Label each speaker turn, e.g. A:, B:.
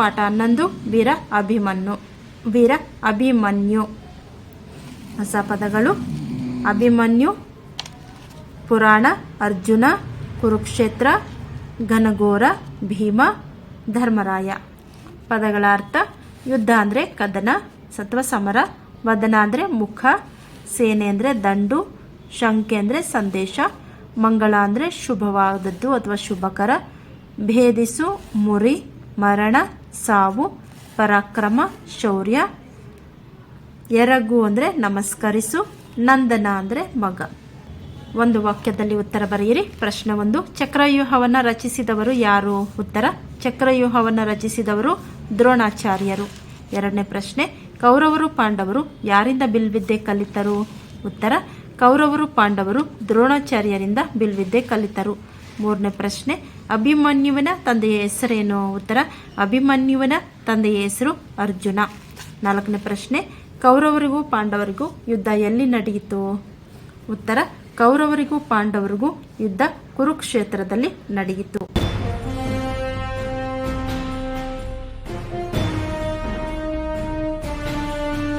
A: ಪಾಠ ಹನ್ನೊಂದು ವೀರ ಅಭಿಮನ್ಯು ವೀರ ಅಭಿಮನ್ಯು. ಹೊಸ ಪದಗಳು. ಅಭಿಮನ್ಯು, ಪುರಾಣ, ಅರ್ಜುನ, ಕುರುಕ್ಷೇತ್ರ, ಘನಘೋರ, ಭೀಮ, ಧರ್ಮರಾಯ. ಪದಗಳ ಅರ್ಥ ಯುದ್ಧ ಅಂದರೆ ಕದನ, ಸತ್ವ ಸಮರ, ವದನ ಅಂದರೆ ಮುಖ, ಸೇನೆ ಅಂದರೆ ದಂಡು, ಶಂಕೆ ಅಂದರೆ ಸಂದೇಶ, ಮಂಗಳ ಅಂದರೆ ಶುಭವಾದದ್ದು ಅಥವಾ ಶುಭಕರ, ಭೇದಿಸು, ಮುರಿ, ಮರಣ ಸಾವು, ಪರಾಕ್ರಮ, ಶೌರ್ಯ. ಎರಗು ಅಂದರೆ ನಮಸ್ಕರಿಸು, ನಂದನ ಅಂದರೆ ಮಗ. ಒಂದು ವಾಕ್ಯದಲ್ಲಿ ಉತ್ತರ ಬರೆಯಿರಿ. ಪ್ರಶ್ನೆ ಒಂದು. ಚಕ್ರವ್ಯೂಹವನ್ನು ರಚಿಸಿದವರು ಯಾರು? ಉತ್ತರ, ಚಕ್ರವ್ಯೂಹವನ್ನು ರಚಿಸಿದವರು ದ್ರೋಣಾಚಾರ್ಯರು. ಎರಡನೇ ಪ್ರಶ್ನೆ. ಕೌರವರು ಪಾಂಡವರು ಯಾರಿಂದ ಬಿಲ್ವಿದ್ದೆ ಕಲಿತರು? ಉತ್ತರ. ಕೌರವರು ಪಾಂಡವರು ದ್ರೋಣಾಚಾರ್ಯರಿಂದ ಬಿಲ್ವಿದ್ದೆ ಕಲಿತರು. ಮೂರನೇ ಪ್ರಶ್ನೆ, ಅಭಿಮನ್ಯುವನ ತಂದೆಯ ಹೆಸರೇನು ಉತ್ತರ, ಅಭಿಮನ್ಯುವನ ತಂದೆಯ ಹೆಸರು ಅರ್ಜುನ. ನಾಲ್ಕನೇ ಪ್ರಶ್ನೆ, ಕೌರವರಿಗೂ ಪಾಂಡವರಿಗೂ ಯುದ್ಧ ಎಲ್ಲಿ ನಡೆಯಿತು? ಉತ್ತರ, ಕೌರವರಿಗೂ ಪಾಂಡವರಿಗೂ ಯುದ್ಧ ಕುರುಕ್ಷೇತ್ರದಲ್ಲಿ ನಡೆಯಿತು.